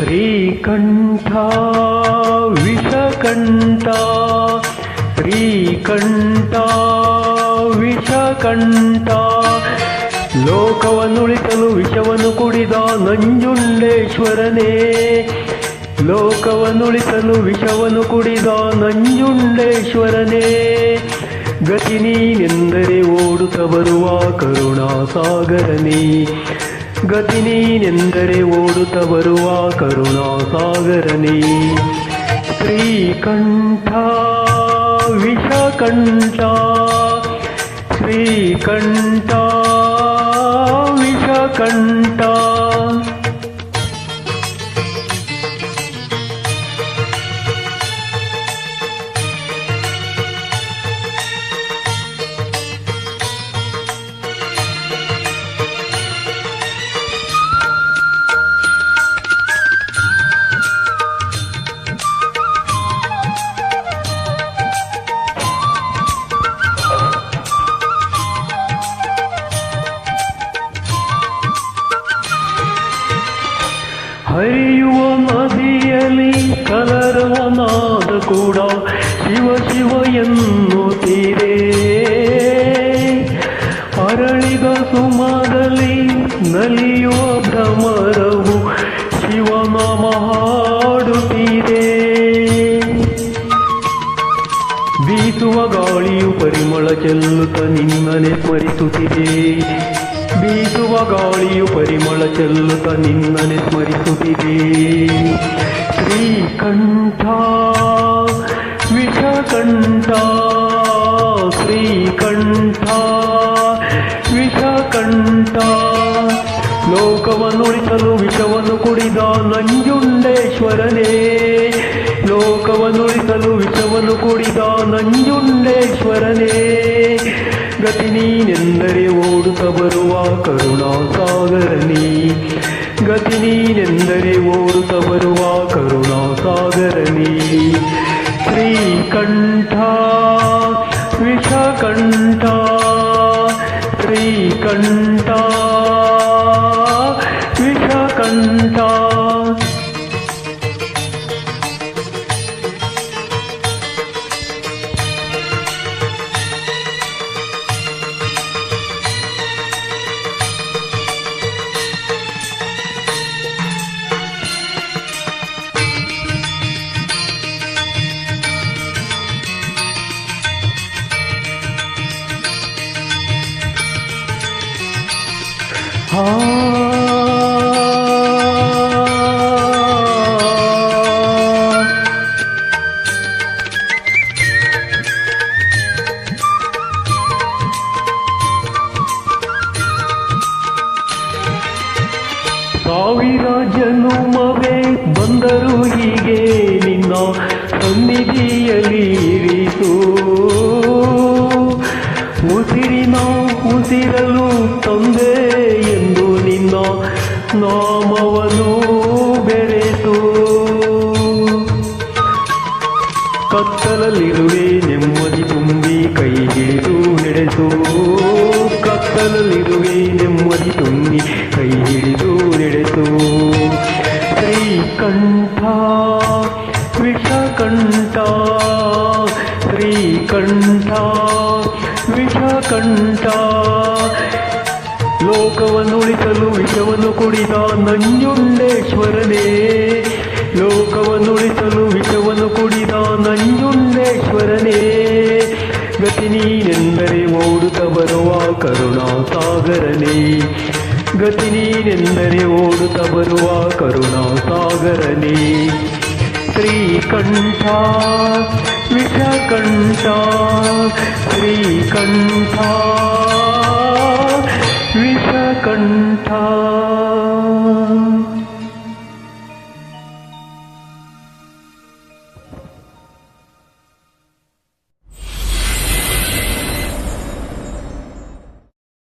ಶ್ರೀಕಂಠ, ವಿಷಕಂಠ ಶ್ರೀಕಂಠ, ವಿಷಕಂಠ. ಲೋಕವನ್ನುಳಿಸಲು ವಿಷವನ್ನು ಕುಡಿದ ನಂಜುಂಡೇಶ್ವರನೇ ಲೋಕವನ್ನುಳಿಸಲು ವಿಷವನ್ನು ಕುಡಿದ ನಂಜುಂಡೇಶ್ವರನೇ. ಗತಿ ನೀನೆಂದರೆ ಓಡುತ್ತ ಬರುವ ಕರುಣಾಸಾಗರನೇ ಗತಿ ನೀನೆಂದರೆ ಓಡುತ್ತ ಬರುವ ಕರುಣಾಸಾಗರನೇ ಶ್ರೀಕಂಠ ವಿಷಕಂಠ ಶ್ರೀಕಂಠ ವಿಷಕಂಠ. ಹರಿಯುವ ನದಿಯಲ್ಲಿ ಕಲರುವ ನಾದ ಕೂಡ ಶಿವ ಶಿವ ಎನ್ನುತ್ತೀರೇ. ಅರಳಿದ ಸುಮದಲ್ಲಿ ನಲಿಯುವ ಭ್ರಮರವು ಶಿವನ ಹಾಡುತ್ತೀರೇ ಬೀಸುವ ಗಾಳಿಯು ಪರಿಮಳ ಚೆಲ್ಲುತ್ತ ನಿನ್ನನೆ ಸ್ಮರಿಸುತ್ತಿದೆ. ಬೀಸುವ ಗಾಳಿಯು ಪರಿಮಳ ಚೆಲ್ಲುತ್ತ ನಿನ್ನನೆ ಸ್ಮರಿಸುತ್ತಿದೆ. ಶ್ರೀಕಂಠ, ವಿಷಕಂಠ ಶ್ರೀಕಂಠ, ವಿಷಕಂಠ. ಲೋಕವನ್ನುಳಿಸಲು ವಿಷವನ್ನು ಕುಡಿದ ನಂಜುಂಡೇಶ್ವರನೇ ಲೋಕವನ್ನುಳಿಸಲು ವಿಷವನ್ನು ಕುಡಿದ ನಂಜುಂಡೇಶ್ವರನೇ. ಗತಿ ನೀನೆಂದರೆ ಓಡುತ್ತ ಬರುವ ಕರುಣಾಸಾಗರನೇ ಗತಿ ನೀನೆಂದರೆ ಓಡುತ್ತ ಬರುವ ಕರುಣಾಸಾಗರನೇ ಶ್ರೀಕಂಠ ವಿಷಕಂಠ ಸಾವಿರ ಜನುಮವೇ ಬಂದರು ಹೀಗೆ ನಿನ್ನ ಸನ್ನಿಧಿಯಲ್ಲಿ ಇರಿತು ಉಸಿರಿನ ಉಸಿರಲು ತಂದೆ ನಾಮವನ್ನು ಬೆರೆತು. ಕತ್ತಲಲ್ಲಿರುವೆ ನೆಮ್ಮದಿ ತುಂಬಿ ಕೈ ಹಿಡಿದು ನಡೆಸು ಕತ್ತಲಲ್ಲಿರುವೆ ನೆಮ್ಮದಿ ತುಂಬಿ ಕೈ ಹಿಡಿದು ನಡೆಸು ಶ್ರೀಕಂಠ ವಿಷಕಂಠ ಶ್ರೀಕಂಠ ಕುಡಿದ ನಂಜುಂಡೇಶ್ವರನೇ ಲೋಕವನ್ನುಳಿಸಲು ವಿಷವನ್ನು ಕುಡಿದ ನಂಜುಂಡೇಶ್ವರನೇ ಗತಿ ನೀನೆಂದರೆ ಓಡುತ್ತ ಬರುವ ಕರುಣಾಸಾಗರನೇ ಗತಿ ನೀನೆಂದರೆ ಓಡುತ್ತ ಬರುವ ಕರುಣಾಸಾಗರನೇ ಶ್ರೀಕಂಠ ವಿಷಕಂಠ ಶ್ರೀಕಂಠ विषकण्ठा